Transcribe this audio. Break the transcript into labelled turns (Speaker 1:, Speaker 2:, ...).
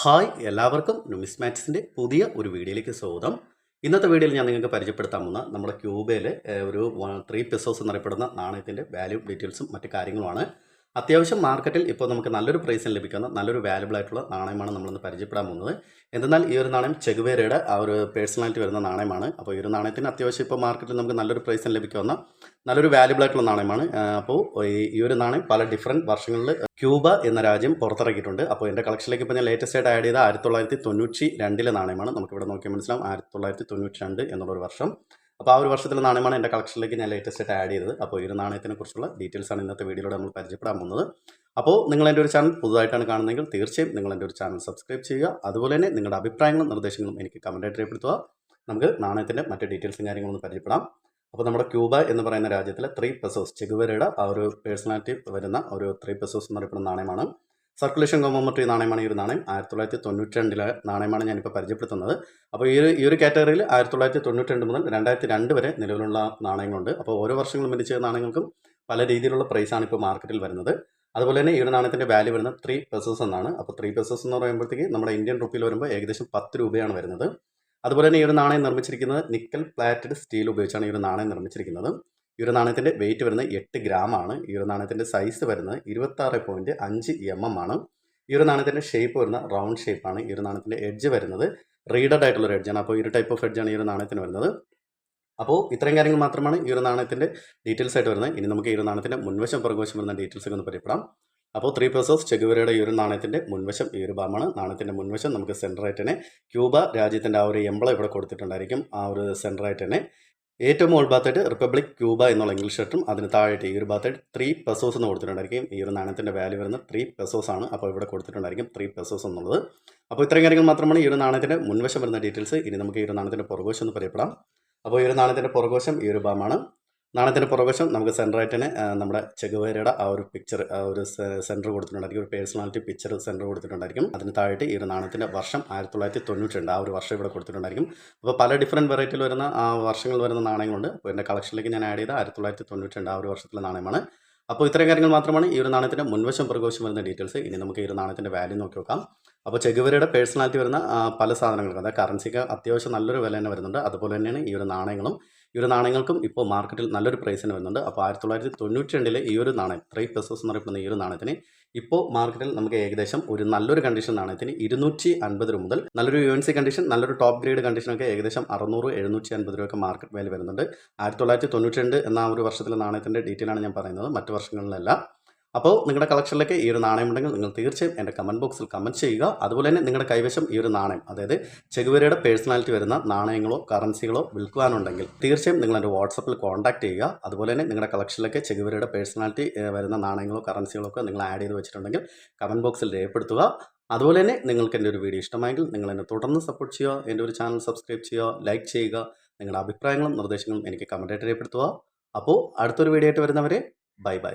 Speaker 1: Hi എല്ലാവർക്കും നുമിസ്മാറ്റിക്സിന്റെ പുതിയ ഒരു വീഡിയോയിലേക്ക് സ്വാഗതം. ഇന്നത്തെ വീഡിയോയിൽ ഞാൻ നിങ്ങൾക്ക് പരിചയപ്പെടുത്താൻ പോകുന്ന നമ്മുടെ ക്യൂബയിൽ ഒരു ത്രീ പെസോസ് എന്നറിയപ്പെടുന്ന നാണയത്തിന്റെ വാല്യൂ ഡീറ്റെയിൽസും മറ്റു കാര്യങ്ങളുമാണ്. അത്യാവശ്യം മാർക്കറ്റിൽ ഇപ്പോൾ നമുക്ക് നല്ലൊരു പ്രൈസിന് ലഭിക്കുന്ന നല്ലൊരു വാല്യബിൾ ആയിട്ടുള്ള നാണയമാണ് നമ്മളിന്ന് പരിചയപ്പെടാൻ പോകുന്നത്. എന്തെന്നാൽ ഈ ഒരു നാണയം ചെഗുവേരയുടെ ആ ഒരു പേഴ്സണാലിറ്റി വരുന്ന നാണയമാണ്. അപ്പോൾ ഈ ഒരു നാണയത്തിന് അത്യാവശ്യം ഇപ്പോൾ മാർക്കറ്റിൽ നമുക്ക് നല്ലൊരു പ്രൈസിന് ലഭിക്കുന്ന നല്ലൊരു വാല്യബിൾ ആയിട്ടുള്ള നാണയമാണ്. അപ്പോൾ ഈ ഒരു നാണയം പല ഡിഫറെന്റ് വർഷങ്ങളിൽ ക്യൂബ എന്ന രാജ്യം പുറത്തിറക്കിയിട്ടുണ്ട്. അപ്പോൾ എന്റെ കളക്ഷനിലേക്ക് ഇപ്പോൾ ഞാൻ ലേറ്റസ്റ്റ് ആയിട്ട് ആഡ് ചെയ്ത ആയിരത്തി തൊള്ളായിരത്തി തൊണ്ണൂറ്റി രണ്ടിലെ നാണയമാണ്. നമുക്കിവിടെ നോക്കിയാൽ മനസ്സിലാവും ആയിരത്തി തൊള്ളായിരത്തി തൊണ്ണൂറ്റി രണ്ട് എന്നുള്ളൊരു വർഷം. അപ്പോൾ ആ ഒരു വർഷത്തിലെ നാണയമാണ് എന്റെ കളക്ഷനിലേക്ക് ഞാൻ ലേറ്റസ്റ്റ് ആയിട്ട് ആഡ് ചെയ്തത്. അപ്പോൾ ഈ ഒരു നാണയത്തിനെ കുറിച്ചുള്ള ഡീറ്റെയിൽസ് ആണ് ഇന്നത്തെ വീഡിയോയിലൂടെ നമ്മൾ പരിചയപ്പെടാൻ പോകുന്നത്. അപ്പോൾ നിങ്ങൾ എന്റെ ഒരു ചാനൽ പുതുതായിട്ടാണ് കാണുന്നതെങ്കിൽ തീർച്ചയായും നിങ്ങൾ എന്റെ ഒരു ചാനൽ സബ്സ്ക്രൈബ് ചെയ്യുക. അതുപോലെ തന്നെ നിങ്ങളുടെ അഭിപ്രായങ്ങളും നിർദ്ദേശങ്ങളും എനിക്ക് കമന്റായിട്ട് രേഖപ്പെടുത്തുക. നമുക്ക് നാണയത്തിന്റെ മറ്റ് ഡീറ്റെയിൽസും കാര്യങ്ങളൊന്നും പരിചയപ്പെടാം. അപ്പോൾ നമ്മുടെ ക്യൂബ എന്ന് പറയുന്ന രാജ്യത്തിലെ ത്രീ പെസോസ് ചെഗുവരയുടെ ആ ഒരു പേഴ്സണാലിറ്റി വരുന്ന ഒരു ത്രീ പെസോസ് എന്നറിയപ്പെടുന്ന നാണയമാണ്. സർക്കുലേഷൻ കോമോമെട്രി നാണയമാണ് ഈ ഒരു നാണയം. ആയിരത്തി തൊള്ളായിരത്തി തൊണ്ണൂറ്റി രണ്ടിലെ നാണയമാണ് ഞാനിപ്പോൾ പരിചയപ്പെടുത്തുന്നത്. അപ്പോൾ ഈ ഒരു ഈ ഒരു കാറ്റഗറിയിൽ ആയിരത്തി തൊള്ളായിരത്തി തൊണ്ണൂറ്റി രണ്ട് മുതൽ രണ്ടായിരത്തി രണ്ട് വരെ നിലവിലുള്ള നാണയങ്ങളുണ്ട്. അപ്പോൾ ഓരോ വർഷങ്ങളും മിനിച്ച നാണയങ്ങൾക്കും പല രീതിയിലുള്ള പ്രൈസാണ് ഇപ്പോൾ മാർക്കറ്റിൽ വരുന്നത്. അതുപോലെ തന്നെ ഈ ഒരു നാണയത്തിന്റെ വാല്യൂ വരുന്നത് ത്രീ പെസസ് എന്നാണ്. അപ്പോൾ ത്രീ പെസസ് എന്ന് പറയുമ്പോഴത്തേക്ക് നമ്മുടെ ഇന്ത്യൻ റുപ്പിയിൽ വരുമ്പോൾ ഏകദേശം പത്ത് രൂപയാണ് വരുന്നത്. അതുപോലെ തന്നെ ഈ ഒരു നാണയം നിർമ്മിച്ചിരിക്കുന്നത് നിക്കൽ പ്ലാറ്റഡ് സ്റ്റീൽ ഉപയോഗിച്ചാണ് ഈ ഒരു നാണയം നിർമ്മിച്ചിരിക്കുന്നത്. ഈ ഒരു നാണയത്തിന്റെ വെയിറ്റ് വരുന്നത് എട്ട് ആണ് ഈ ഒരു നാണയത്തിന്റെ സൈസ് വരുന്നത് ഇരുപത്താറ് പോയിന്റ് അഞ്ച് എം എം ആണ് ഈ ഒരു നാണയത്തിന്റെ ഷേപ്പ് വരുന്ന റൗണ്ട് ഷേപ്പാണ് ഈ ഒരു നാണയത്തിന്റെ എഡ്ജ് വരുന്നത് റീഡഡ് ആയിട്ടുള്ള ഒരു എഡ്ജാണ് അപ്പോൾ ഈ ഒരു ടൈപ്പ് ഓഫ് എഡ്ജാണ് ഈ ഒരു നാണയത്തിന് വരുന്നത് അപ്പോൾ ഇത്രയും കാര്യങ്ങൾ മാത്രമാണ് ഈ ഒരു നാണയത്തിന്റെ ഡീറ്റെയിൽസ് ആയിട്ട് വരുന്നത് ഇനി നമുക്ക് ഈ ഒരു നാണയത്തിന്റെ മുൻവശം പുറകുവശം വരുന്ന ഡീറ്റെയിൽസ് ഒക്കെ ഒന്ന് പരിപ്പെടാം അപ്പോൾ ത്രീ പേഴ്സോസ് ചെഗുവരയുടെ ഈ ഒരു നാണയത്തിന്റെ മുൻവശം ഈ ഒരു ഭാഗമാണ് നാണയത്തിന്റെ മുൻവശം നമുക്ക് സെന്ററായിട്ട് തന്നെ ക്യൂബ രാജ്യത്തിന്റെ ആ ഒരു എംബ്ലം ഇവിടെ കൊടുത്തിട്ടുണ്ടായിരിക്കും ആ ഒരു സെന്ററായിട്ട് തന്നെ ഏറ്റവും മുകൾ റിപ്പബ്ലിക് ക്യൂബ എന്നുള്ള ഇംഗ്ലീഷ് ഷർട്ടും അതിന് താഴെയായിട്ട് ഈ ഒരു ഭാഗത്തായിട്ട് ത്രീ പെസോസ് എന്ന് കൊടുത്തിട്ടുണ്ടായിരിക്കും. ഈ ഒരു നാണയത്തിന്റെ വാല്യൂ വരുന്നത് ത്രീ പെസോസ് ആണ്. അപ്പോൾ ഇവിടെ കൊടുത്തിട്ടുണ്ടായിരിക്കും ത്രീ പെസോസ് എന്നുള്ളത്. അപ്പോൾ ഇത്രയും കാര്യങ്ങൾ മാത്രമാണ് ഈ ഒരു നാണയത്തിന്റെ മുൻവശം വരുന്ന ഡീറ്റെയിൽസ് ഇനി നമുക്ക് ഈ ഒരു നാണയത്തിന്റെ പുറകുവശം എന്ന് പറയപ്പെടാം അപ്പോൾ ഈ ഒരു നാണയത്തിന്റെ പുറകുവശം ഈ ഒരു ഭാഗമാണ്. നാണയത്തിന്റെ പുറവശം നമുക്ക് സെന്ററായിട്ട് തന്നെ നമ്മുടെ ചെഗുവേരയുടെ ആ ഒരു പിക്ചർ ആ ഒരു സെന്റർ കൊടുത്തിട്ടുണ്ടായിരിക്കും. ഒരു പേഴ്സണാലിറ്റി പിക്ചർ സെന്റർ കൊടുത്തിട്ടുണ്ടായിരിക്കും. അതിന് താഴെ ഈ ഒരു നാണയത്തിന്റെ വർഷം ആയിരത്തി തൊള്ളായിരത്തി തൊണ്ണൂറ്റി രണ്ട് ആ ഒരു വർഷം ഇവിടെ കൊടുത്തിട്ടുണ്ടായിരിക്കും. അപ്പോൾ പല ഡിഫറെന്റ് വെറൈറ്റിയിൽ വരുന്ന ആ വർഷങ്ങൾ വരുന്ന നാണയങ്ങളുണ്ട്. അപ്പോൾ എന്റെ കളക്ഷനിലേക്ക് ഞാൻ ആഡ് ചെയ്ത ആയിരത്തി തൊള്ളായിരത്തി തൊണ്ണൂറ്റി രണ്ട് ആ ഒരു വർഷത്തിലെ നാണയമാണ്. അപ്പോൾ ഇത്രയും കാര്യങ്ങൾ മാത്രമാണ് ഈ ഒരു നാണയത്തിന്റെ മുൻവശം പുറകുവശം വരുന്ന ഡീറ്റെയിൽസ് ഇനി നമുക്ക് ഈ ഒരു നാണയത്തിന്റെ വാല്യൂ നോക്കി നോക്കാം. അപ്പോൾ ചെഗുവരയുടെ പേഴ്സണാലിറ്റി വരുന്ന പല സാധനങ്ങൾക്ക് അതായത് കറൻസിക്ക് അത്യാവശ്യം നല്ലൊരു വില തന്നെ വരുന്നുണ്ട്. അതുപോലെ തന്നെയാണ് ഈ ഒരു നാണയങ്ങളും. ഈ ഒരു നാണയങ്ങൾക്കും ഇപ്പോൾ മാർക്കറ്റിൽ നല്ലൊരു പ്രൈസിന് വരുന്നുണ്ട്. അപ്പോൾ ആയിരത്തി തൊള്ളായിരത്തി തൊണ്ണൂറ്റി രണ്ടിലെ ഈ ഒരു നാണയം ത്രീ പെസോസ് എന്ന് അറിയപ്പെടുന്ന ഈ ഒരു നാണയത്തിന് ഇപ്പോൾ മാർക്കറ്റിൽ നമുക്ക് ഏകദേശം ഒരു നല്ലൊരു കണ്ടീഷൻ നാണയത്തിന് ഇരുന്നൂറ്റി അൻപത് രൂപ മുതൽ നല്ലൊരു യു എൻ സി കണ്ടീഷൻ നല്ലൊരു ടോപ്പ് ഗ്രേഡ് കണ്ടീഷനൊക്കെ ഏകദേശം അറുന്നൂറ് എഴുന്നൂറ്റി അൻപത് രൂപയൊക്കെ മാർക്കറ്റ് വാല്യൂ വരുന്നുണ്ട്. ആയിരത്തി തൊള്ളായിരത്തി തൊണ്ണൂറ്റി രണ്ട് എന്ന ഒരു വർഷത്തിലെ നാണയത്തിന്റെ ഡീറ്റെയിൽ ആണ് ഞാൻ പറയുന്നത്. മറ്റു വർഷങ്ങളിലല്ല. അപ്പോൾ നിങ്ങളുടെ കളക്ഷനിലേക്ക് ഈ ഒരു നാണയം ഉണ്ടെങ്കിൽ നിങ്ങൾ തീർച്ചയായും എന്റെ കമന്റ് ബോക്സിൽ കമന്റ് ചെയ്യുക. അതുപോലെ തന്നെ നിങ്ങളുടെ കൈവശം ഈ ഒരു നാണയം അതായത് ചെകുവരയുടെ പേഴ്സണാലിറ്റി വരുന്ന നാണയങ്ങളോ കറൻസികളോ വിൽക്കുവാനുണ്ടെങ്കിൽ തീർച്ചയായും നിങ്ങൾ എന്റെ വാട്സപ്പിൽ കോൺടാക്ട് ചെയ്യുക. അതുപോലെ തന്നെ നിങ്ങളുടെ കളക്ഷനിലേക്ക് ചെകുവരയുടെ പേഴ്സണാലിറ്റി വരുന്ന നാണയങ്ങളോ കറൻസികളോ ഒക്കെ നിങ്ങൾ ആഡ് ചെയ്ത് വെച്ചിട്ടുണ്ടെങ്കിൽ കമന്റ് ബോക്സിൽ രേഖപ്പെടുത്തുക. അതുപോലെ തന്നെ നിങ്ങൾക്ക് എന്റെ ഒരു വീഡിയോ ഇഷ്ടമായെങ്കിൽ നിങ്ങൾ എന്നെ തുടർന്ന് സപ്പോർട്ട് ചെയ്യുക. എന്റെ ഒരു ചാനൽ സബ്സ്ക്രൈബ് ചെയ്യുക ലൈക്ക് ചെയ്യുക. നിങ്ങളുടെ അഭിപ്രായങ്ങളും നിർദ്ദേശങ്ങളും എനിക്ക് കമന്റായിട്ട് രേഖപ്പെടുത്തുക. അപ്പോൾ അടുത്തൊരു വീഡിയോ ആയിട്ട് വരുന്നവരെ ബൈ ബൈ